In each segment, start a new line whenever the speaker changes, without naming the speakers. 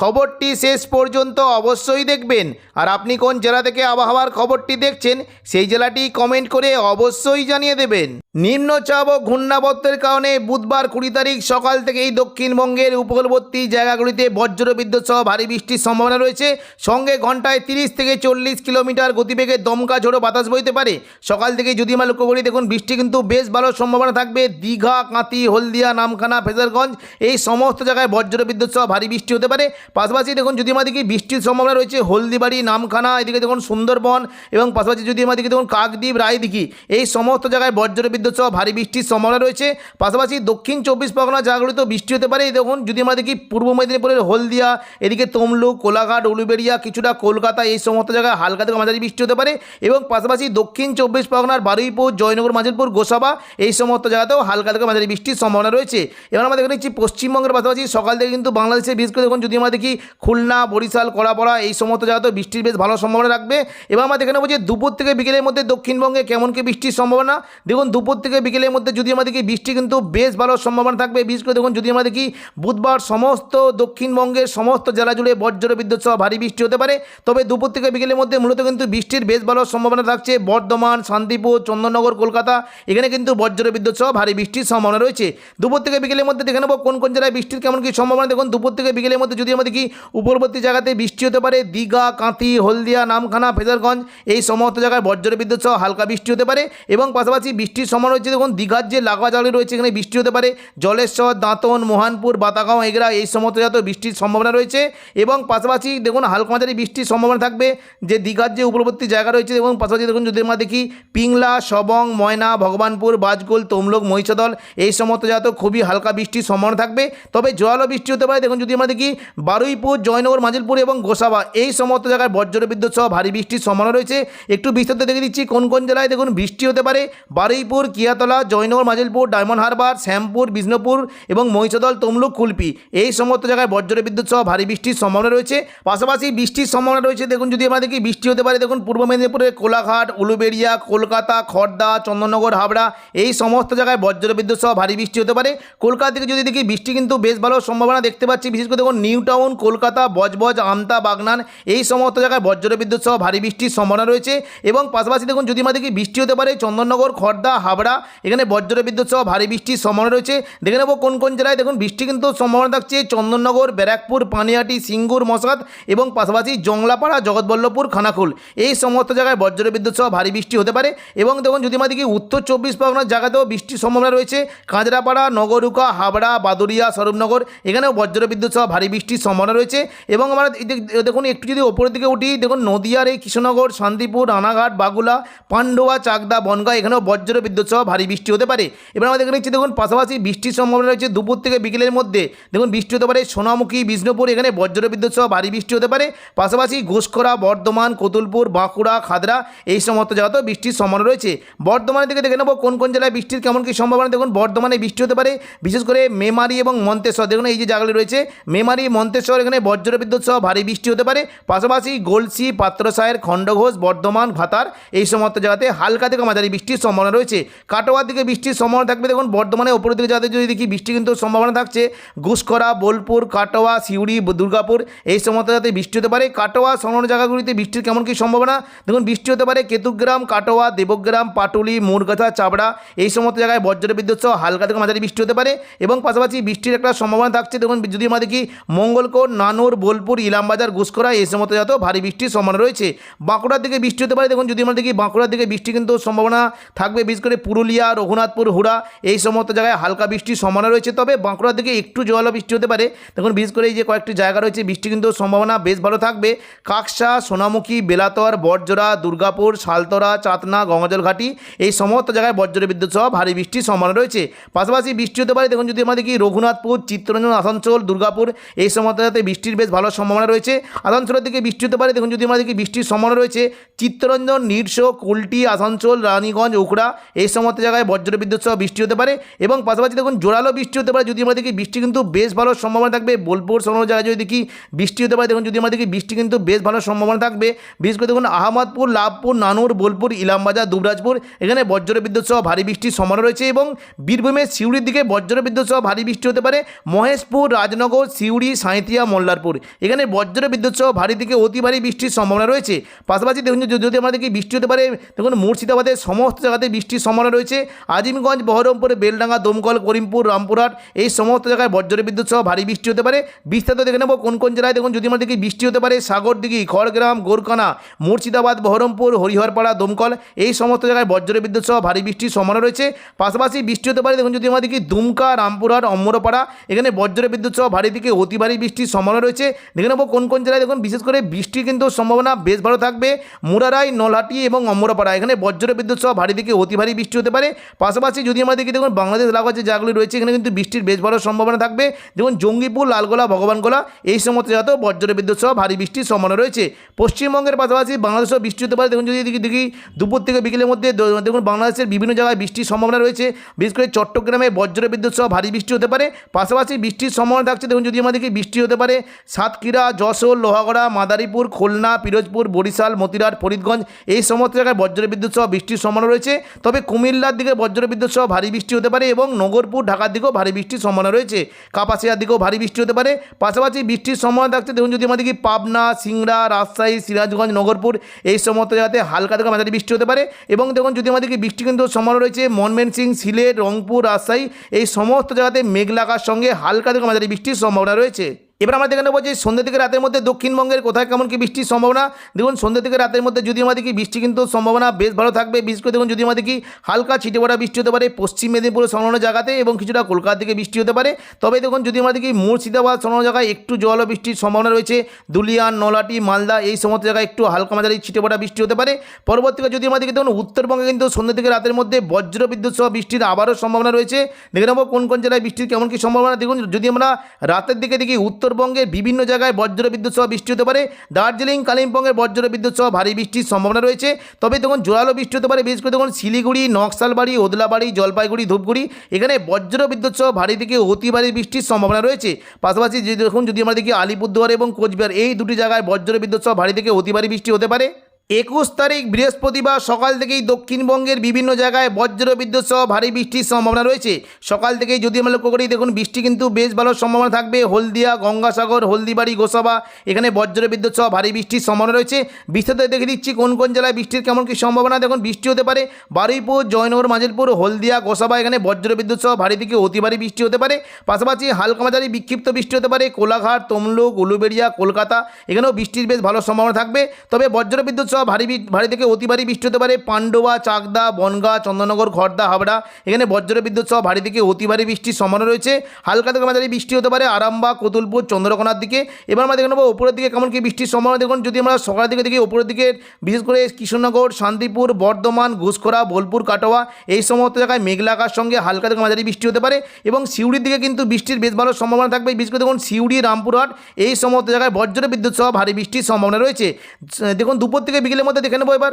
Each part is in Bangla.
খবরটি শেষ পর্যন্ত অবশ্যই দেখবেন। আর আপনি কোন জেলা থেকে আবহাওয়ার খবরটি দেখছেন, সেই জেলাটি কমেন্ট করে অবশ্যই জানিয়ে দেবেন। নিম্নচাপ ও ঘূর্ণাবর্তের কারণে বুধবার কুড়ি তারিখ সকাল থেকেই দক্ষিণবঙ্গের উপকূলবর্তী জায়গাগুলিতে বজ্রবিদ্যুৎ সহ ভারী বৃষ্টির সম্ভাবনা রয়েছে। সঙ্গে ঘন্টায় তিরিশ থেকে চল্লিশ কিলোমিটার গতিবেগে দমকা ঝোড়ো বাতাস বইতে পারে। সকাল থেকে যদি আমরা লক্ষ্য করি, দেখুন, বৃষ্টি কিন্তু বেশ ভালো সম্ভাবনা থাকবে। দীঘা কাঁতি হলদিয়া, নামখানা, ফেজারগঞ্জ, এই সমস্ত জায়গায় বজ্র বিদ্যুৎ সহ ভারী বৃষ্টি হতে পারে। পাশাপাশি দেখুন যদি দেখি বৃষ্টির সম্ভাবনা রয়েছে, হলদিবাড়ি, নামখানা, এদিকে দেখুন সুন্দরবন এবং পাশাপাশি যদি দেখি দেখুন কাকদ্বীপ, রায়দিঘি। এই সমস্ত জায়গায় বজ্র বিদ্যুৎ সহ ভারী বৃষ্টির সম্ভাবনা রয়েছে। পাশাপাশি দক্ষিণ চব্বিশ পরগনা জায়গাগুলিতেও বৃষ্টি হতে পারে। এই দেখুন যদি আমরা দেখি পূর্ব মেদিনীপুরের হলদিয়া, এদিকে তমলুক, কোলাঘাট, উলুবেড়িয়া, কিছুটা কলকাতা, এই সমস্ত জায়গায় হালকা থেকে মাঝারি বৃষ্টি হতে পারে এবং পাশাপাশি দক্ষিণ চব্বিশ পরগনার বারুইপুর, জয়নগর, মাঝিরপুর, গোসাবা এই সমস্ত জায়গাতেও হালকা থেকে মাঝারি বৃষ্টির সম্ভাবনা রয়েছে। এবার আমরা দেখে নিচ্ছি পশ্চিমবঙ্গের পাশাপাশি সকাল থেকে কিন্তু বাংলাদেশে বিশেষ করে দেখুন যদি আমরা দেখি খুলনা, বরিশাল, কড়াপড়া এই সমস্ত জায়গাতেও বৃষ্টির বেশ ভালো সম্ভাবনা রাখবে। এবার আমরা দেখে নেব যে দুপুর থেকে বিকেলের মধ্যে দক্ষিণবঙ্গে কেমন কি বৃষ্টির সম্ভাবনা। দেখুন, দুপুর থেকে বিকেলের মধ্যে যদি আমাদের দেখি বৃষ্টি কিন্তু বেশ ভালো সম্ভাবনা থাকবে। বিশেষ করে দেখুন যদি আমাদের কি বুধবার সমস্ত দক্ষিণবঙ্গের সমস্ত জেলা জুড়ে বজ্র বিদ্যুৎ সহ ভারী বৃষ্টি হতে পারে। তবে দুপুর থেকে বিকেলের মধ্যে মূলত কিন্তু বৃষ্টির বেশ ভালো সম্ভাবনা থাকছে বর্ধমান, শান্তিপুর, চন্দননগর, কলকাতা। এখানে কিন্তু বজ্র বিদ্যুৎ সহ ভারী বৃষ্টির সম্ভাবনা রয়েছে। দুপুর থেকে বিকেলের মধ্যে দেখে নেব কোন কোন জেলায় বৃষ্টির কেমন কি সম্ভাবনা। দেখুন, দুপুর থেকে বিকেলের মধ্যে যদি আমরা দেখি উপরবর্তী জায়গাতে বৃষ্টি হতে পারে, দীঘা, কাঁথি, হলদিয়া, নামখানা ফেজারগঞ্জ এই সমস্ত জায়গায় বজ্র বিদ্যুৎ সহ হালকা বৃষ্টি হতে পারে এবং পাশাপাশি বৃষ্টির সময় রয়েছে। দেখুন, দীঘার যে লাগোয়া জায়গাগুলি রয়েছে, এখানে বৃষ্টি হতে পারে। জলেশ্বর, দাঁতন, মোহানপুর, বাতাগাঁও এগরা এই সমস্ত জায়গাতেও বৃষ্টির সম্ভাবনা রয়েছে এবং পাশাপাশি দেখুন, হালকা মাঝারি বৃষ্টির সম্ভাবনা থাকবে যে দীঘার যে উপরবর্তী জায়গা রয়েছে। এবং পাশাপাশি দেখুন, যদি আমরা দেখি পিংলা, সবং, ময়না, ভগবানপুর বাজকুল তমলুক, মহিষদল, এই সমস্ত জায়গাতেও খুবই হালকা বৃষ্টির সম্ভাবনা থাকবে। তবে জোয়ালো বৃষ্টি হতে পারে। দেখুন, যদি আমরা দেখি বারুইপুর, জয়নগর, মাজিলপুর এবং গোসাবা। এই সমস্ত জায়গায় বজ্র বিদ্যুৎ সহ ভারী বৃষ্টির সম্ভাবনা রয়েছে। একটু বিস্তারিত দেখে দিচ্ছি কোন কোন জেলায় দেখুন, বৃষ্টি হতে পারে। বারুইপুর, কিয়াতলা, জয়নগর, মাজিলপুর, ডায়মন্ড হারবার, শ্যামপুর, বিষ্ণুপুর এবং মহিষদল, তমলুক কুলপি এই সমস্ত জায়গায় বজ্র বিদ্যুৎ সহ ভারী বৃষ্টির সম্ভাবনা রয়েছে। পাশাপাশি বৃষ্টির সম্ভাবনা রয়েছে, দেখুন যদি আমরা দেখি, বৃষ্টি হতে পারে, দেখুন পূর্ব মেদিনীপুরের কোলাঘাট, উলুবেড়িয়া, কলকাতা খড়দা চন্দননগর, হাবড়া। এই সমস্ত জায়গায় বজ্র বিদ্যুৎ সহ ভারী বৃষ্টি হতে পারে। কলকাতা থেকে যদি দেখি, বৃষ্টি কিন্তু বেশ ভালো সম্ভাবনা দেখতে পাচ্ছি। বিশেষ করে দেখুন নিউ টাউন কলকাতা, বজবজ, আমতা, বাগনান এই সমস্ত জায়গায় বজ্র বিদ্যুৎ সহ ভারী বৃষ্টির সম্ভাবনা রয়েছে এবং পাশাপাশি দেখুন যদি আমরা দেখি বৃষ্টি হতে পারে, চন্দননগর খড়দা হাবড়া, এখানে বজ্র বিদ্যুৎ সহ ভারী বৃষ্টির সম্ভাবনা রয়েছে। দেখে নেব কোন কোন জেলায় দেখুন বৃষ্টি কিন্তু সম্ভাবনা থাকছে। চন্দননগর, ব্যারাকপুর পানিহাটি সিঙ্গুর, মশাদ এবং পাশাপাশি জংলাপাড়া, জগৎবল্লভপুর খানাকুল এই সমস্ত জায়গায় বজ্র বিদ্যুৎ সহ ভারী বৃষ্টি হতে পারে এবং দেখুন যদি আমরা দেখি উত্তর চব্বিশ পরগনার জায়গাতেও বৃষ্টির সম্ভাবনা রয়েছে। কাঁচরাপাড়া, নগরুকা, হাবড়া বাদুরিয়া স্বরূপনগর, এখানেও বজ্র বিদ্যুৎ সহ ভারী বৃষ্টির সম্ভাবনা রয়েছে এবং আমরা দেখুন, একটু যদি ওপরের দিকে উঠি, দেখুন, নদিয়ার এই কৃষ্ণনগর, শান্তিপুর, রানাঘাট বাগুলা পান্ডুয়া, চাকদা, বনগাঁ, এখানেও বজ্র বিদ্যুৎ সহ ভারী বৃষ্টি হতে পারে। এবার আমরা দেখে নিচ্ছি, দেখুন, পাশাপাশি বৃষ্টির সম্ভাবনা রয়েছে দুপুর থেকে বিকেলের মধ্যে। দেখুন, বৃষ্টি হতে পারে সোনামুখী, বিষ্ণুপুর, এখানে বজ্র বিদ্যুৎ সহ ভারী বৃষ্টি হতে পারে। পাশাপাশি ঘুষখরা, বর্ধমান, কতুলপুর, বাঁকুড়া, খাদরা, এই সমস্ত জায়গাতেও বৃষ্টির সম্ভাবনা রয়েছে। বর্ধমানের দিকে দেখে নেব, কোন কোন জেলায় বৃষ্টির কেমন কী সম্ভাবনা? দেখুন, বর্ধমানে বৃষ্টি হতে পারে, বিশেষ করে মেমারি এবং মন্তেশ্বর। দেখুন, এই যে জায়গাগুলি রয়েছে, মেমারি মন্তেশ্বর এখানে বজ্র বিদ্যুৎ সহ ভারী বৃষ্টি হতে পারে। পাশাপাশি গোলসি, পাত্রসায়ের, খণ্ডঘোষ, বর্ধমান, ভাতার এই সমস্ত জায়গাতে হালকা থেকে মাঝারি বৃষ্টির সম্ভাবনা রয়েছে। কাটোয়ার দিকে বৃষ্টির সম্ভাবনা থাকবে। দেখুন বর্ধমানে ওপরের দিকে যাতে যদি দেখি, বৃষ্টি কিন্তু সম্ভাবনা থাকছে। ঘুষকরা বোলপুর, কাটোয়া, সিউড়ি, দুর্গাপুর এই সমস্ত জায়গাতে বৃষ্টি হতে পারে। কাটোয়া সংলগ্ন জায়গাগুলিতে বৃষ্টির কেমন কী সম্ভাবনা? দেখুন, বৃষ্টি হতে পারে কেতুগ্রাম, কাটোয়া, দেবগ্রাম, পাটুলি, মুরগাছা, চাবড়া এই সমস্ত জায়গায় বজ্র বিদ্যুৎ সহ হালকা থেকে মাঝারি বৃষ্টি হতে পারে। এবং পাশাপাশি বৃষ্টির একটা সম্ভাবনা থাকছে। দেখুন, যদি আমরা দেখি মঙ্গলকোট নানুর, বোলপুর, ইলামবাজার ঘুষকরা এই সমস্ত জায়গাতেও ভারী বৃষ্টির সম্ভাবনা রয়েছে। বাঁকুড়ার দিকে বৃষ্টি হতে পারে। দেখুন, যদি আমরা দেখি বাঁকুড়ার দিকে বৃষ্টি কিন্তু সম্ভাবনা থাকবে, বিশেষ করে পুরুলিয়া, রঘুনাথপুর, হুড়া, এই সমস্ত জায়গায় হালকা বৃষ্টির সম্ভাবনা রয়েছে। তবে বাঁকুড়ার দিকে একটু জোয়ালো বৃষ্টি হতে পারে। দেখুন, বিশেষ করে এই যে কয়েকটি জায়গা রয়েছে, বৃষ্টি কিন্তু সম্ভাবনা বেশ ভালো থাকবে। কাকসা, সোনামুখী, বেলাতর, বটজোড়া, দুর্গাপুর, শালতরা, চাতনা গঙ্গাজল ঘাটি এই সমস্ত জায়গায় বজ্র বিদ্যুৎ সহ ভারী বৃষ্টির সম্ভাবনা রয়েছে। পাশাপাশি বৃষ্টি হতে পারে। দেখুন, যদি আমরা দেখি রঘুনাথপুর, চিত্তরঞ্জন, আসানসোল, দুর্গাপুর, এই সমস্ত যাতে বৃষ্টির বেশ ভালো সম্ভাবনা রয়েছে। আসানসোলের দিকে বৃষ্টি হতে পারে। দেখুন যদি আমরা দেখি বৃষ্টির সম্ভাবনা রয়েছে, চিত্তরঞ্জন নিরসো কুলটি, আসানসোল, রানীগঞ্জ উখড়া এই সমস্ত জায়গায় বজ্র বিদ্যুৎ সহ বৃষ্টি হতে পারে এবং পাশাপাশি দেখুন জোরালো বৃষ্টি হতে পারে। যদি আমরা দেখি বৃষ্টি কিন্তু বেশ ভালো সম্ভাবনা থাকবে, বোলপুর সমস্ত জায়গায় যদি দেখি বৃষ্টি হতে পারে, দেখুন যদি আমরা দেখি বৃষ্টি কিন্তু বেশ ভালো সম্ভাবনা থাকবে। বিশেষ করে দেখুন আহমদপুর, লাভপুর, নানুর, বোলপুর, ইলামবাজার, দুবরাজপুর, এখানে বজ্র বিদ্যুৎ সহ ভারী বৃষ্টির সম্ভাবনা রয়েছে এবং বীরভূমের সিউড়ির দিকে বজ্র বিদ্যুৎ সহ ভারী বৃষ্টি হতে পারে। মহেশপুর, রাজনগর, সিউড়ি সাঁইথিয়া মোল্লারপুর। এখানে বজ্র বিদ্যুৎ সহ ভারী থেকে অতি ভারী বৃষ্টির সম্ভাবনা রয়েছে। পাশাপাশি দেখুন যদি দেখি, বৃষ্টি হতে পারে, দেখুন মুর্শিদাবাদের সমস্ত জায়গাতে বৃষ্টির সম্ভাবনা রয়েছে। আজিমগঞ্জ, বহরমপুর, বেলডাঙ্গা, দমকল, করিমপুর, রামপুরহাট, এই সমস্ত জায়গায় বজ্র বিদ্যুৎ সহ ভারী বৃষ্টি হতে পারে। বিস্তারিত দেখে নেব কোন কোন জেলায় দেখুন যদি দেখি, বৃষ্টি হতে পারে সাগরদিঘি, খড়গ্রাম গোরকানা মুর্শিদাবাদ, বহরমপুর, হরিহরপাড়া, দমকল, এই সমস্ত জায়গায় বজ্র বিদ্যুৎ সহ ভারী বৃষ্টির সম্ভাবনা রয়েছে। পাশাপাশি বৃষ্টি হতে পারে, দেখুন যদি দেখি, দুমকা, রামপুরহাট অম্বরপাড়া এখানে বজ্র বিদ্যুৎ সহ ভারী থেকে অতি ভারী বৃষ্টির সম্ভাবনা রয়েছে। দেখে নেব কোন কোন জেলায় দেখুন, বিশেষ করে বৃষ্টির কিন্তু সম্ভাবনা বেশ ভালো থাকবে। মুরারাই, নলহাটি এবং অম্বরপাড়া এখানে বজ্র বিদ্যুৎ সহ ভারী থেকে অতি ভারী বৃষ্টি হতে পারে। পাশাপাশি যদি আমরা দেখি, দেখুন, বাংলাদেশ যে জায়গাগুলি রয়েছে, এখানে কিন্তু বৃষ্টির বেশ ভালো সম্ভাবনা থাকবে। যেমন জঙ্গিপুর, লালগোলা, ভগবানগোলা, এই সমস্ত জায়গাতেও বজ্র বিদ্যুৎ সহ ভারী বৃষ্টির সম্ভাবনা রয়েছে। পশ্চিমবঙ্গের পাশাপাশি বাংলাদেশেও বৃষ্টি হতে পারে। দেখুন, যদি দেখি দেখি, দুপুর থেকে বিকেলের মধ্যে দেখুন, বাংলাদেশের বিভিন্ন জায়গায় বৃষ্টির সম্ভাবনা রয়েছে। বিশেষ করে চট্টগ্রামে বজ্র বিদ্যুৎ সহ ভারী বৃষ্টি হতে পারে। পাশাপাশি বৃষ্টির সম্ভাবনা থাকছে। দেখুন, যদি দেখি, বৃষ্টি হতে পারে। সাতক্ষীরা, যশোর, লোহাগড়া, মাদারীপুর, খুলনা, পিরোজপুর, বরিশাল, মতিরাট, ফরিদগঞ্জ এই সমস্ত জায়গায় বজ্র বিদ্যুৎ সহ বৃষ্টির সম্ভাবনা রয়েছে। তবে কুমিল্লার দিকে বজ্র বিদ্যুৎ সহ ভারী বৃষ্টি হতে পারে এবং নগরপুর, ঢাকার দিকেও ভারী বৃষ্টির সম্ভাবনা রয়েছে। কাপাসিয়ার দিকেও ভারী বৃষ্টি হতে পারে। পাশাপাশি বৃষ্টির সম্ভাবনা থাকছে। দেখুন, যদি আমাদের দেখি পাবনা, সিংড়া, রাজশাহী, সিরাজগঞ্জ, নগরপুর এই সমস্ত জায়গাতে হালকা থেকে মাঝারি বৃষ্টি হতে পারে এবং দেখুন, যদি আমাদেরকে বৃষ্টি কিন্তু সম্ভাবনা রয়েছে মনমেনসিং সিলেট, রংপুর, রাজশাহী এই সমস্ত জায়গাতে মেঘলাকার সঙ্গে হালকা থেকে মাঝারি বৃষ্টির সম্ভাবনা রয়েছে। এবার আমরা দেখে নেব যে সন্ধ্যে থেকে রাতের মধ্যে দক্ষিণবঙ্গের কোথায় কেমন কি বৃষ্টির সম্ভাবনা। দেখুন, সন্ধ্যে থেকে রাতের মধ্যে যদি আমরা দেখি বৃষ্টি কিন্তু সম্ভাবনা বেশ ভালো থাকবে। বিশেষ করে দেখুন যদি আমরা দেখি হালকা ছিটে পড়া বৃষ্টি হতে পারে পশ্চিম মেদিনীপুর সংলগ্ন জায়গাতে এবং কিছুটা কলকাতা থেকে বৃষ্টি হতে পারে। তবে দেখুন যদি আমাদের দেখি মুর্শিদাবাদ সংলগ্ন জায়গায় একটু জল বৃষ্টির সম্ভাবনা রয়েছে। দুলিয়ান নলাটি মালদা এই সমস্ত জায়গায় একটু হালকা মাঝারি ছিটে পড়া বৃষ্টি হতে পারে। পরবর্তীকালে যদি আমরা দেখি দেখুন, উত্তরবঙ্গে কিন্তু সন্ধ্যে থেকে রাতের মধ্যে বজ্র বিদ্যুৎ সহ বৃষ্টির আবারও সম্ভাবনা রয়েছে। দেখে নেব কোন কোন জেলায় বৃষ্টির কেমন কি সম্ভাবনা। দেখুন, যদি আমরা রাতের দিকে দেখি উত্তরবঙ্গের বিভিন্ন জায়গায় বজ্র বিদ্যুৎ সহ বৃষ্টি হতে পারে। দার্জিলিং, কালিম্পংয়ের বজ্র বিদ্যুৎ সহ ভারী বৃষ্টির সম্ভাবনা রয়েছে। তবে তখন জোরালো বৃষ্টি হতে পারে, বিশেষ করে তখন শিলিগুড়ি, নকশালবাড়ি, ওদলাবাড়ি, জলপাইগুড়ি, ধূপগুড়ি, এখানে বজ্র বিদ্যুৎ সহ ভারী থেকে অতি ভারী বৃষ্টির সম্ভাবনা রয়েছে। পাশাপাশি যদি দেখুন, যদি আমরা দেখি আলিপুরদুয়ার এবং কোচবিহার, এই দুটি জায়গায় বজ্র বিদ্যুৎ সহ ভারী থেকে অতি ভারী বৃষ্টি হতে পারে। একুশ তারিখ বৃহস্পতিবার সকাল থেকেই দক্ষিণবঙ্গের বিভিন্ন জায়গায় বজ্র বিদ্যুৎ সহ ভারী বৃষ্টির সম্ভাবনা রয়েছে। সকাল থেকেই যদি আমরা লক্ষ্য করি, দেখুন, বৃষ্টি কিন্তু বেশ ভালো সম্ভাবনা থাকবে। হলদিয়া, গঙ্গাসাগর, হলদিবাড়ি, গোসাবা, এখানে বজ্র বিদ্যুৎ সহ ভারী বৃষ্টির সম্ভাবনা রয়েছে। বিস্তারিত দেখে দিচ্ছি কোন কোন জেলায় বৃষ্টির কেমন কী সম্ভাবনা। দেখুন, বৃষ্টি হতে পারে বারুইপুর, জয়নগর মাজিলপুর হলদিয়া, গোসাবা, এখানে বজ্র বিদ্যুৎ সহ ভারী থেকে অতি ভারী বৃষ্টি হতে পারে। পাশাপাশি হালকা মাঝারি বিক্ষিপ্ত বৃষ্টি হতে পারে। কোলাঘাট, তমলুক, উলুবেড়িয়া, কলকাতা, এখানেও বৃষ্টির বেশ ভালো সম্ভাবনা থাকবে। তবে বজ্র বিদ্যুৎ সহ ভারী ভারী থেকে অতি ভারী বৃষ্টি হতে পারে। পান্ডবা চাকদা, বনগা চন্দননগর খড়দা হাবড়া। এখানে বজ্র বিদ্যুৎ সহ ভারী থেকে অতি ভারী বৃষ্টির সম্ভাবনা রয়েছে। হালকা থেকে মাঝারি বৃষ্টি হতে পারে আরামবাগ, কতুলপুর, চন্দ্রকোনার দিকে। এবার আমরা দেখে নেব উপরের দিকে কেমন কি বৃষ্টির সম্ভাবনা। দেখুন, যদি আমরা সকালের দিকে দেখি, উপরের দিকে বিশেষ করে কৃষ্ণনগর, শান্তিপুর, বর্ধমান, ঘুষখোরা, বোলপুর, কাটোয়া, এই সমস্ত জায়গায় মেঘলাকার সঙ্গে হালকা থেকে মাঝারি বৃষ্টি হতে পারে এবং সিউড়ির দিকে কিন্তু বৃষ্টির বেশ ভালো সম্ভাবনা থাকবে। বিশেষ করে দেখুন, সিউড়ি, রামপুরহাট, এই সমস্ত জায়গায় বজ্র বিদ্যুৎ সহ ভারী বৃষ্টির সম্ভাবনা রয়েছে। দেখুন, দুপুর থেকে বিকেলের মধ্যে দেখে নেব এবার।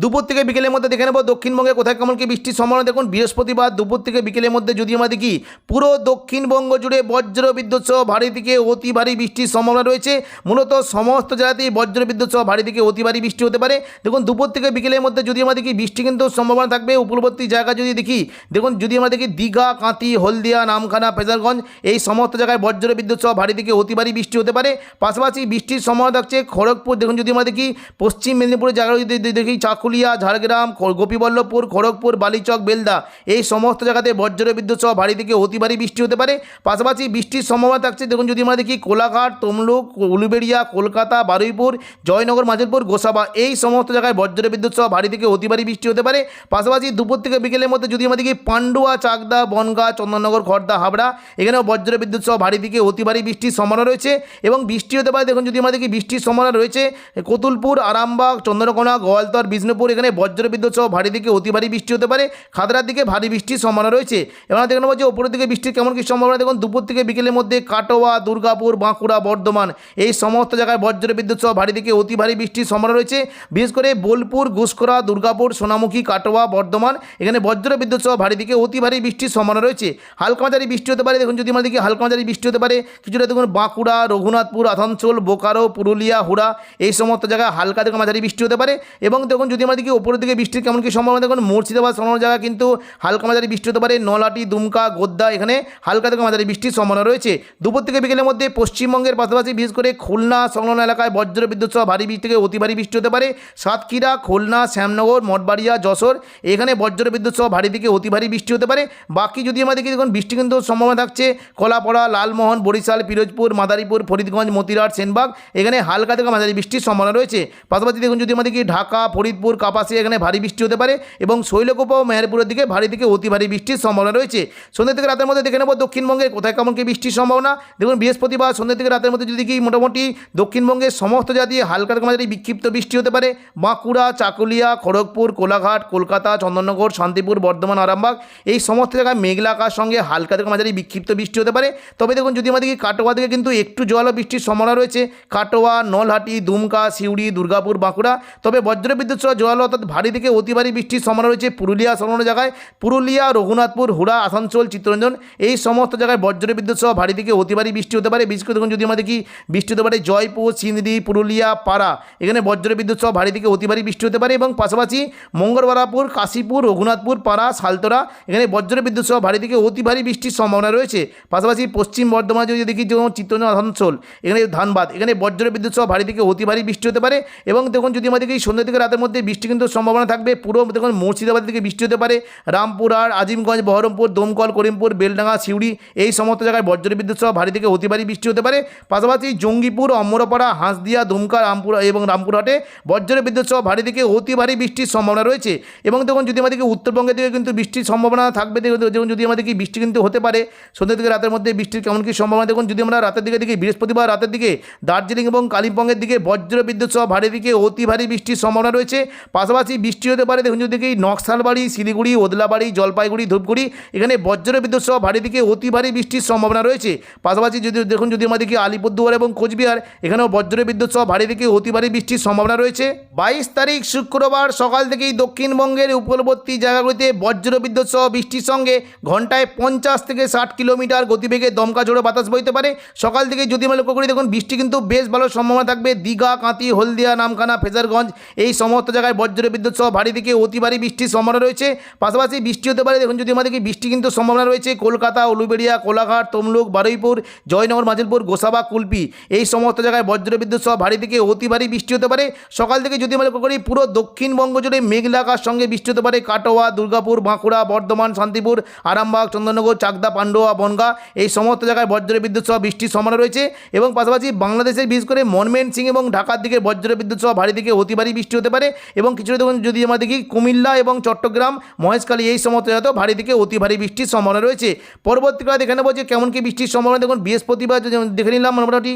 দুপুর থেকে বিকেলের মধ্যে দেখে নেব দক্ষিণবঙ্গে কোথায় কেমন কি বৃষ্টির সম্ভাবনা। দেখুন, বৃহস্পতিবার দুপুর থেকে বিকেলের মধ্যে যদি আমরা দেখি, পুরো দক্ষিণবঙ্গ জুড়ে বজ্র বিদ্যুৎ সহ ভারী থেকে অতি ভারী বৃষ্টির সম্ভাবনা রয়েছে। মূলত সমস্ত জায়গাতেই বজ্র বিদ্যুৎ সহ ভারী থেকে অতি ভারী বৃষ্টি হতে পারে। দেখুন, দুপুর থেকে বিকেলের মধ্যে যদি আমরা দেখি, বৃষ্টি কিন্তু সম্ভাবনা থাকবে। উপকূলবর্তী জায়গা যদি দেখি, দেখুন, যদি আমরা দেখি দীঘা কাঁতি হলদিয়া, নামখানা, ফেজারগঞ্জ, এই সমস্ত জায়গায় বজ্র বিদ্যুৎ সহ ভারী থেকে অতি ভারী বৃষ্টি হতে পারে। পাশাপাশি বৃষ্টির সম্ভাবনা থাকছে খড়গপুর। দেখুন, যদি আমরা দেখি, পশ্চিম মেদিনীপুরের জায়গা যদি দেখি চাকুলিয়া ঝাড়গ্রাম গোপীবল্লভপুর, খড়গপুর, বালিচক, বেলদা এই সমস্ত জায়গাতে বজ্র বিদ্যুৎ সহ ভারী থেকে অতি ভারী বৃষ্টি হতে পারে। পাশাপাশি বৃষ্টির সম্ভাবনা থাকছে, দেখুন যদি আমরা দেখি কোলাঘাট, তমলুক, উলুবেড়িয়া, কলকাতা, বারুইপুর, জয়নগর মাজিলপুর গোসাবা এই সমস্ত জায়গায় বজ্র বিদ্যুৎ সহ ভারী থেকে অতি ভারী বৃষ্টি হতে পারে। পাশাপাশি দুপুর থেকে বিকেলের মধ্যে যদি আমরা দেখি পান্ডুয়া, চাকদা, বনগা, চন্দননগর খড়দা হাবড়া এখানেও বজ্র বিদ্যুৎ সহ ভারী থেকে অতি ভারী বৃষ্টির সম্ভাবনা রয়েছে এবং বৃষ্টি হতে পারে, দেখুন যদি আমরা দেখি বৃষ্টির সম্ভাবনা রয়েছে কতুলপুর, আরামবাগ, চন্দ্রকোনা, গোয়ালতর, বিষ্ণুপুর বিষ্ণুপুর এখানে বজ্র বিদ্যুৎ সহ ভারী দিকে অতি ভারী বৃষ্টি হতে পারে। খাদরার দিকে ভারী বৃষ্টির সম্ভাবনা রয়েছে। এবার দেখে নেব যে ওপরের দিকে বৃষ্টির কেমন কি সম্ভাবনা। দেখুন, দুপুর থেকে বিকেলের মধ্যে কাটোয়া, দুর্গাপুর, বাঁকুড়া, বর্ধমান এই সমস্ত জায়গায় বজ্র বিদ্যুৎ সহ ভারী দিকে অতি ভারী বৃষ্টির সম্ভাবনা রয়েছে। বিশেষ করে বোলপুর ঘুষকরা দুর্গাপুর, সোনামুখী, কাটোয়া, বর্ধমান এখানে বজ্র বিদ্যুৎ সহ ভারী দিকে অতি ভারী বৃষ্টির সম্ভাবনা রয়েছে। হালকা মাঝারি বৃষ্টি হতে পারে। দেখুন, যদি আমাদের দিকে হালকা মাঝারি বৃষ্টি হতে পারে, কিছুটা দেখুন বাঁকুড়া, রঘুনাথপুর, আসানসোল, বোকারো, পুরুলিয়া, হুড়া এই সমস্ত জায়গায় হালকা থেকে মাঝারি বৃষ্টি হতে পারে। এবং দেখুন, যদি আমাদের দিকে উপরের দিকে বৃষ্টির কেমন কি সম্ভাবনা? দেখুন, মুর্শিদাবাদ সমস্ত জায়গা কিন্তু হালকা মাঝারি বৃষ্টি হতে পারে। নলাটি দুমকা, গোদ্দা এখানে হালকা থেকে মাঝারি বৃষ্টির সম্ভাবনা রয়েছে। দুপুর থেকে বিকেলের মধ্যে পশ্চিমবঙ্গের পাশাপাশি বিশেষ করে খুলনা, সংলগ্ন এলাকায় বজ্র বিদ্যুৎ সহ ভারী বৃষ্টি থেকে অতি ভারী বৃষ্টি হতে পারে। সাতক্ষীরা, খুলনা, শ্যামনগর, মঠবাড়িয়া, যশোর এখানে বজ্র বিদ্যুৎ সহ ভারী দিকে অতি ভারী বৃষ্টি হতে পারে। বাকি যদি আমাদের দেখুন, বৃষ্টি কিন্তু সম্ভাবনা থাকছে। কলাপাড়া, লালমোহন, বরিশাল পিরোজপুর মাদারীপুর, ফরিদগঞ্জ মতিরাট সেনবাগ এখানে হালকা থেকে মাঝারি বৃষ্টির সম্ভাবনা রয়েছে। পাশাপাশি দেখুন, যদি আমাদের কি ঢাকা, ফরিদপুর কাপাসি এখানে ভারী বৃষ্টি হতে পারে এবং শৈলকুপা ও মেহেরপুরের দিকে ভারী থেকে অতি ভারী বৃষ্টির সম্ভাবনা রয়েছে। সন্ধ্যা থেকে রাতের মধ্যে দেখে নেব দক্ষিণবঙ্গের কোথায় কেমন কি বৃষ্টির সম্ভাবনা। দেখুন, বৃহস্পতিবার সন্ধ্যা থেকে রাতের মধ্যে যদি কি মোটামুটি দক্ষিণবঙ্গের সমস্ত জাতি হালকা মাঝারি বিক্ষিপ্ত বৃষ্টি হতে পারে, বাঁকুড়া, চাকুলিয়া, খড়গপুর, কোলাঘাট, কলকাতা, চন্দননগর, শান্তিপুর, বর্ধমান, আরামবাগ, এই সমস্ত জায়গায় মেঘলা আকাশ সঙ্গে হালকা থেকে মাঝারি বিক্ষিপ্ত বৃষ্টি হতে পারে। তবে দেখুন, যদি আমাদের কাটোয়া থেকে কিন্তু একটু জল বৃষ্টির সম্ভাবনা রয়েছে, কাটোয়া, নলহাটি, দুমকা, সিউড়ি, দুর্গাপুর, বাঁকুড়া, তবে বজ্রবিদ্যুৎ সহ জল অর্থাৎ ভারী থেকে অতি ভারী বৃষ্টির সম্ভাবনা রয়েছে পুরুলিয়া সংলগ্ন জায়গায়। পুরুলিয়া, রঘুনাথপুর, হুড়া, আসানসোল, চিত্তরঞ্জন এই সমস্ত জায়গায় বজ্রবিদ্যুৎ সহ ভারী থেকে অতি ভারী বৃষ্টি হতে পারে। বিশেষ করে দেখুন, যদি আমাদের কি বৃষ্টি হতে পারে জয়পুর, সিন্দি, পুরুলিয়া, পাড়া। এখানে বজ্রবিদ্যুৎ সহ ভারী থেকে অতি ভারী বৃষ্টি হতে পারে এবং পাশাপাশি মঙ্গলবারাপুর, কাশীপুর, রঘুনাথপুর, পাড়া সালতরা এখানে বজ্রবিদ্যুৎ সহ ভারী থেকে অতি ভারী বৃষ্টির সম্ভাবনা রয়েছে। পাশাপাশি পশ্চিম বর্ধমান যদি দেখি, যেমন চিত্তরঞ্জন, আসানসোল, এখানে ধানবাদ, এখানে বজ্রবিদ্যুৎ সহ ভারী থেকে অতি ভারী বৃষ্টি হতে পারে। এবং দেখুন, যদি আমাদের এই সন্ধ্যা থেকে রাতের মধ্যে বৃষ্টি কিন্তু সম্ভাবনা থাকবে। পুরো দেখুন মুর্শিদাবাদ থেকে বৃষ্টি হতে পারে। রামপুরহাট আজিমগঞ্জ, বহরমপুর, দমকল, করিমপুর, বেলডাঙ্গা, সিউড়ি এই সমস্ত জায়গায় বজ্রবিদ্যুৎ সহ ভারী থেকে অতি ভারী বৃষ্টি হতে পারে। পাশাপাশি জঙ্গিপুর, অমরপাড়া, হাঁসদিয়া দুমকা রামপুর এবং রামপুরহাটে বজ্রবিদ্যুৎ সহ ভারী থেকে অতি ভারী বৃষ্টির সম্ভাবনা রয়েছে। এবং দেখুন যদি আমাদেরকে উত্তরবঙ্গের দিকে কিন্তু বৃষ্টির সম্ভাবনা থাকবে, দেখুন যদি আমাদেরকে বৃষ্টি কিন্তু হতে পারে সন্ধ্যা থেকে রাতের মধ্যে বৃষ্টির কেমন কী সম্ভাবনা, দেখুন যদি আমরা রাতের দিকে দেখি, বৃহস্পতিবার রাতের দিকে দার্জিলিং এবং কালিম্পংয়ের দিকে বজ্র বিদ্যুৎ সহ ভারী দিকে অতি ভারী বৃষ্টির সম্ভাবনা রয়েছে। পাশাপাশি বৃষ্টি হতে পারে। দেখুন, যদি নকশালবাড়ি, শিলিগুড়ি, ওদলাবাড়ি, জলপাইগুড়ি, ধূপগুড়ি, এখানে বজ্র বিদ্যুৎ সহ ভারী দিকে অতি ভারী বৃষ্টির সম্ভাবনা রয়েছে। পাশাপাশি যদি, দেখুন, যদি আমাদেরকে আলিপুরদুয়ার এবং কোচবিহার, এখানেও বজ্র বিদ্যুৎ সহ ভারী দিকে অতি ভারী বৃষ্টির সম্ভাবনা রয়েছে। বাইশ তারিখ শুক্রবার সকাল থেকেই দক্ষিণবঙ্গের উপকূলবর্তী জায়গাগুলিতে বজ্র বিদ্যুৎ সহ বৃষ্টির সঙ্গে ঘন্টায় পঞ্চাশ থেকে ষাট কিলোমিটার গতিবেগে দমকা ঝোড়ো বাতাস বইতে পারে। সকাল থেকে যদি আমরা লক্ষ্য করি, দেখুন, বৃষ্টি কিন্তু বেশ ভালো সম্ভাবনা থাকবে। দীঘা কাঁতি হলদিয়া, নামখানা, ফেজারগঞ্জ, এই সমস্ত জায়গায় বজ্র বিদ্যুৎ সহ ভারী দিকে অতি ভারী বৃষ্টির সম্ভাবনা রয়েছে। পাশাপাশি বৃষ্টি হতে পারে, দেখুন যদি আমাদেরকে বৃষ্টি কিন্তু সম্ভাবনা রয়েছে, কলকাতা, উলুবেড়িয়া, কোলাঘাট, তমলুক, বারুইপুর, জয়নগর মাজিলপুর গোসাবা, কুলপি। এই সমস্ত জায়গায় বজ্র বিদ্যুৎ সহ ভারী থেকে অতি ভারী বৃষ্টি হতে পারে। সকাল থেকে যদি আমরা করি, পুরো দক্ষিণবঙ্গ জুড়ে মেঘলা আকাশ সঙ্গে বৃষ্টি হতে পারে। কাটোয়া, দুর্গাপুর, বাঁকুড়া, বর্ধমান, শান্তিপুর, আরামবাগ, চন্দননগর, চাকদা, পান্ডুয়া, বনগা, এই সমস্ত জায়গায় বজ্র বিদ্যুৎ সহ বৃষ্টির সম্ভাবনা রয়েছে। এবং পাশাপাশি বাংলাদেশের, বিশেষ করে মনমেন সিং এবং ঢাকার দিকে বজ্র বিদ্যুৎ সহ ভারী দিকে অতি ভারী বৃষ্টি হতে পারে। এবং কিছুটা দেখুন, যদি আমরা দেখি কুমিল্লা এবং চট্টগ্রাম, মহেশখালী এই সমস্ত জায়গাতেও ভারী দিকে অতি ভারী বৃষ্টির সম্ভাবনা রয়েছে। পরবর্তীকালে দেখে নেব যে কেমন কি বৃষ্টির সম্ভাবনা। দেখুন, বৃহস্পতিবার দেখে নিলাম মোটামুটি।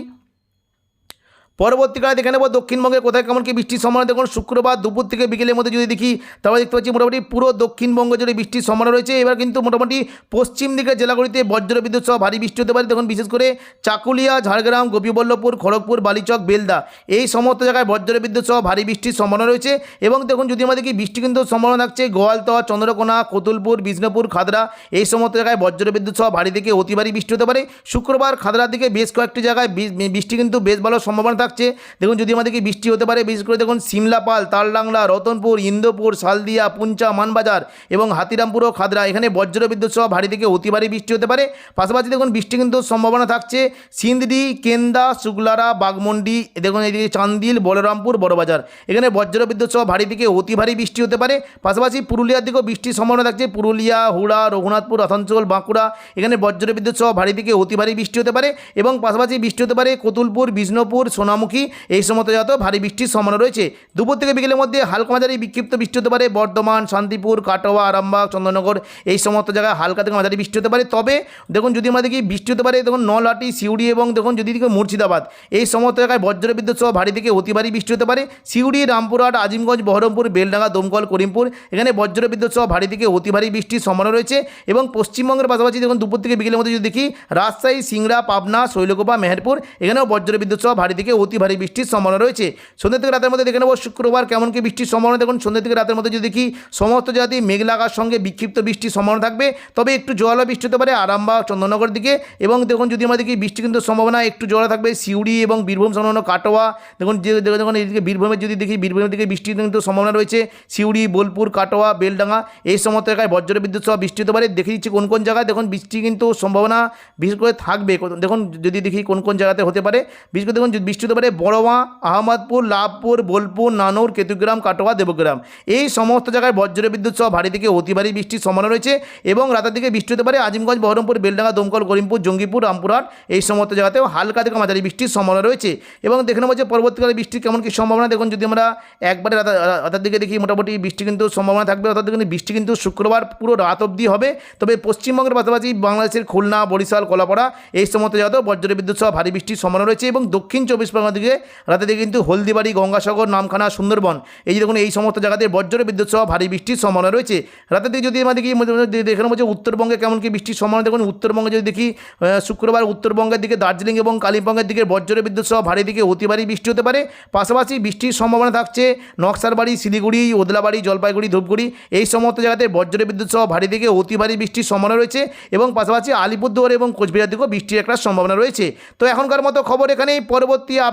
পরবর্তীকালে দেখে নেব দক্ষিণবঙ্গের কোথায় কেমন কি বৃষ্টির সম্ভাবনা। দেখুন, শুক্রবার দুপুর থেকে বিকেলের মধ্যে যদি দেখি, তাহলে দেখতে পাচ্ছি মোটামুটি পুরো দক্ষিণবঙ্গ জুড়ে বৃষ্টির সম্ভাবনা রয়েছে। এবার কিন্তু মোটামুটি পশ্চিম দিকের জেলাগুলিতে বজ্র বিদ্যুৎ সহ ভারী বৃষ্টি হতে পারে। দেখুন, বিশেষ করে চাকুলিয়া, ঝাড়গ্রাম, গোপীবল্লভপুর, খড়গপুর, বালিচক, বেলদা, এই সমস্ত জায়গায় বজ্র বিদ্যুৎ সহ ভারী বৃষ্টির সম্ভাবনা রয়েছে। এবং দেখুন, যদি আমাদের কি বৃষ্টি কিন্তু সম্ভাবনা থাকছে গোয়ালতোয়া চন্দ্রকোনা, কতুলপুর, বিষ্ণুপুর, খাদরা, এই সমস্ত জায়গায় বজ্র বিদ্যুৎ সহ ভারী থেকে অতি ভারী বৃষ্টি হতে পারে। শুক্রবার খাদরার দিকে বেশ কয়েকটি জায়গায় বৃষ্টি কিন্তু বেশ ভালো সম্ভাবনা থাকছে। দেখুন, যদি আমাদেরকে বৃষ্টি হতে পারে, বিশেষ করে দেখুন সিমলাপাল তালডাংলা, রতনপুর, ইন্দোপুর সালদিয়া পুঞ্চা, মানবাজার এবং হাতিরামপুর ও খাদরা। এখানে বজ্র বিদ্যুৎ সহ ভারী থেকে অতি ভারী বৃষ্টি হতে পারে। পাশাপাশি দেখুন, বৃষ্টি কিন্তু সম্ভাবনা থাকছে। সিন্দি কেন্দা, শুকলারা বাগমন্ডি দেখুন, এদিকে চান্দিল, বলরামপুর, বড়বাজার। এখানে বজ্র বিদ্যুৎ সহ ভারী থেকে অতি ভারী বৃষ্টি হতে পারে। পাশাপাশি পুরুলিয়ার দিকেও বৃষ্টির সম্ভাবনা থাকছে। পুরুলিয়া, হুড়া, রঘুনাথপুর, আসানসোল, বাঁকুড়া, এখানে বজ্র বিদ্যুৎ সহ ভারী থেকে অতি ভারী বৃষ্টি হতে পারে এবং পাশাপাশি বৃষ্টি হতে পারে কতুলপুর, বিষ্ণুপুর, সোনা খুলনামুখী এই সমস্ত জায়গাতেও ভারী বৃষ্টির সম্ভাবনা রয়েছে। দুপুর থেকে বিকেলের মধ্যে হালকা মাঝারি বিক্ষিপ্ত বৃষ্টি হতে পারে। বর্ধমান, শান্তিপুর, কাটোয়া, আরামবাগ চন্দননগর এই সমস্ত জায়গায় হালকা থেকে মাঝারি বৃষ্টি হতে পারে। তবে দেখুন, যদি আমরা দেখি বৃষ্টি হতে পারে, দেখুন, নলহাটি, সিউড়ি এবং দেখুন, যদি দেখি মুর্শিদাবাদ, এই সমস্ত জায়গায় বজ্র বিদ্যুৎ সহ ভারী থেকে অতি ভারী বৃষ্টি হতে পারে। সিউড়ি, রামপুরহাট, আজিমগঞ্জ, বহরমপুর, বেলডাঙ্গা, দমকল, করিমপুর, এখানে বজ্র বিদ্যুৎ সহ ভারী থেকে অতি ভারী বৃষ্টির সম্ভাবনা রয়েছে এবং পশ্চিমবঙ্গের পাশাপাশি দেখুন, দুপুর থেকে বিকেলের মধ্যে যদি দেখি রাজশাহী, সিংড়া, পাবনা, শৈলকোপা, মেহেরপুর, এখানেও বজ্র বিদ্যুৎ সহ ভারী থেকে অতি ভারী বৃষ্টির সম্ভাবনা রয়েছে। সন্ধ্যে থেকে রাতের মধ্যে দেখে নেব শুক্রবার কেমন কি বৃষ্টির সম্ভাবনা। দেখুন, সন্ধ্যে থেকে রাতের মধ্যে যদি দেখি সমস্ত জাতি মেঘলাগার সঙ্গে বিক্ষিপ্ত বৃষ্টির সম্ভাবনা থাকবে, তবে একটু জোয়ালা বৃষ্টি হতে পারে আরামবাগ চন্দননগর দিকে। এবং দেখুন, যদি আমরা দেখি বৃষ্টি কিন্তু সম্ভাবনা একটু জোয়ালা থাকবে, সিউড়ি এবং বীরভূম সংলগ্ন কাটোয়া। দেখুন, যে দেখুন এদিকে বীরভূমের যদি দেখি, বীরভূমের দিকে বৃষ্টির কিন্তু সম্ভাবনা রয়েছে। সিউড়ি, বোলপুর, কাটোয়া, বেলডাঙ্গা, এই সমস্ত জায়গায় বজ্র বিদ্যুৎ সহ বৃষ্টি হতে পারে। দেখে দিচ্ছি কোন কোন জায়গায় দেখুন বৃষ্টি কিন্তু সম্ভাবনা বিশেষ করে থাকবে। দেখুন, যদি দেখি কোন কোন জায়গাতে হতে পারে। বিশেষ করে দেখুন বৃষ্টি পারে বড়োয়া আহমদপুর, লাভপুর, বোলপুর, নানুর, কেতুগ্রাম, কাটোয়া, দেবগ্রাম। এই সমস্ত জায়গায় বজ্র বিদ্যুৎ সহ ভারী থেকে অতি ভারী বৃষ্টির সম্ভাবনা রয়েছে এবং রাতের দিকে বৃষ্টি হতে পারে আজিমগঞ্জ, বহরমপুর, বেলডাঙ্গা, দমকল, করিমপুর, জঙ্গিপুর, রামপুরহাট, এই সমস্ত জায়গাতেও হালকা থেকে মাঝারি বৃষ্টির সম্ভাবনা রয়েছে। এবং দেখে নেব যে পরবর্তীকালে বৃষ্টির কেমন কি সম্ভাবনা। দেখুন, যদি আমরা একবারে রাতের দিকে দেখি, মোটামুটি বৃষ্টি কিন্তু সম্ভাবনা থাকবে। অর্থাৎ দেখুন, বৃষ্টি কিন্তু শুক্রবার পুরো রাত অবধি হবে। তবে পশ্চিমবঙ্গের পাশাপাশি বাংলাদেশের খুলনা, বরিশাল, কলাপাড়া, এই সমস্ত জায়গাতেও বজ্র বিদ্যুৎ সহ ভারী বৃষ্টির সম্ভাবনা রয়েছে এবং দক্ষিণ চব্বিশ পরগনা দিকে, রাতের দিকে কিন্তু হলদিবাড়ি, গঙ্গাসাগর, নামখানা, সুন্দরবন, এই দেখুন, এই সমস্ত জায়গাতে বজ্র বিদ্যুৎ সহ ভারী বৃষ্টির সম্ভাবনা রয়েছে। রাতের দিকে যদি আমাদের দেখি দেখে নেব যে উত্তরবঙ্গে কেমন কি বৃষ্টির সম্ভাবনা, দেখুন, উত্তরবঙ্গে যদি দেখি শুক্রবার উত্তরবঙ্গের দিকে দার্জিলিং এবং কালিম্পংয়ের দিকে বজ্র বিদ্যুৎ সহ ভারী দিকে অতি ভারী বৃষ্টি হতে পারে। পাশাপাশি বৃষ্টির সম্ভাবনা থাকছে নকশারবাড়ি, শিলিগুড়ি, ওদলাবাড়ি, জলপাইগুড়ি, ধূপগুড়ি, এই সমস্ত জায়গাতে বজ্র বিদ্যুৎ সহ ভারী দিকে অতি ভারী বৃষ্টির সম্ভাবনা রয়েছে এবং পাশাপাশি আলিপুরদুয়ার এবং কোচবিহার দিকেও বৃষ্টির একটা সম্ভাবনা রয়েছে। তো এখনকার মতো খবর এখানেই, পরবর্তী